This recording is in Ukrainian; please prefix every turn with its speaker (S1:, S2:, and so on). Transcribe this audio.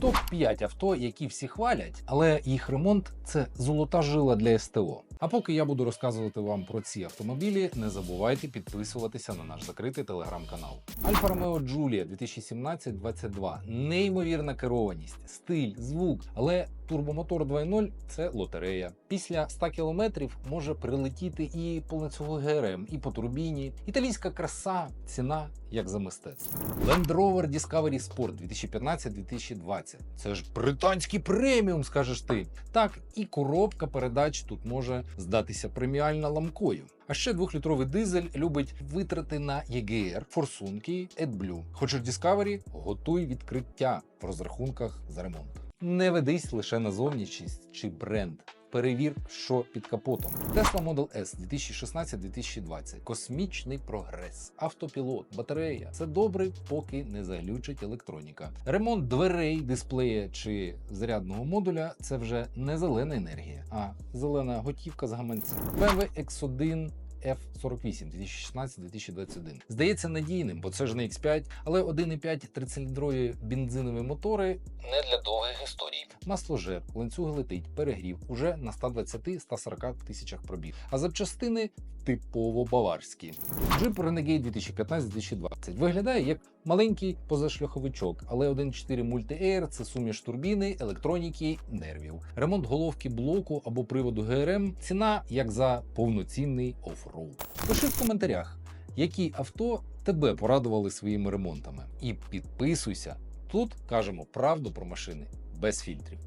S1: Топ 5 авто, які всі хвалять, але їх ремонт це золота жила для СТО. А поки я буду розказувати вам про ці автомобілі, не забувайте підписуватися на наш закритий телеграм-канал. Альфа Ромео Джулія 2017-22. Неймовірна керованість, стиль, звук, але турбомотор 2.0 це лотерея. Після 100 кілометрів може прилетіти і по ланцюгу ГРМ, і по турбіні. Італійська краса, ціна як за мистецтво. Land Rover Discovery Sport 2015-2020. Це ж британський преміум, скажеш ти. Так, і коробка передач тут може здатися преміально ламкою. А ще двохлітровий дизель любить витрати на ЄГР, форсунки, AdBlue. Хочеш Discovery? Готуй відкриття в розрахунках за ремонт. Не ведись лише на зовнішність чи бренд. Перевір, що під капотом. Tesla Model S 2016-2020. Космічний прогрес, автопілот, батарея. Це добре, поки не заглючить електроніка. Ремонт дверей, дисплея чи зарядного модуля це вже не зелена енергія, а зелена готівка з гаманця. BMW X1 F48 2016-2021. Здається надійним, бо це ж не X5, але 1,5 трициліндрові бензинові мотори не для довгих Масло жир, ланцюги летить, перегрів уже на 120-140 тисячах пробіг. А запчастини типово баварські. Jeep Renegade 2015-2020 виглядає як маленький позашльоховичок, але 1.4 Multi-Air – це суміш турбіни, електроніки, нервів. Ремонт головки блоку або приводу ГРМ. Ціна як за повноцінний оффроуд. Пиши в коментарях, які авто тебе порадували своїми ремонтами. І підписуйся. Тут кажемо правду про машини без фільтрів.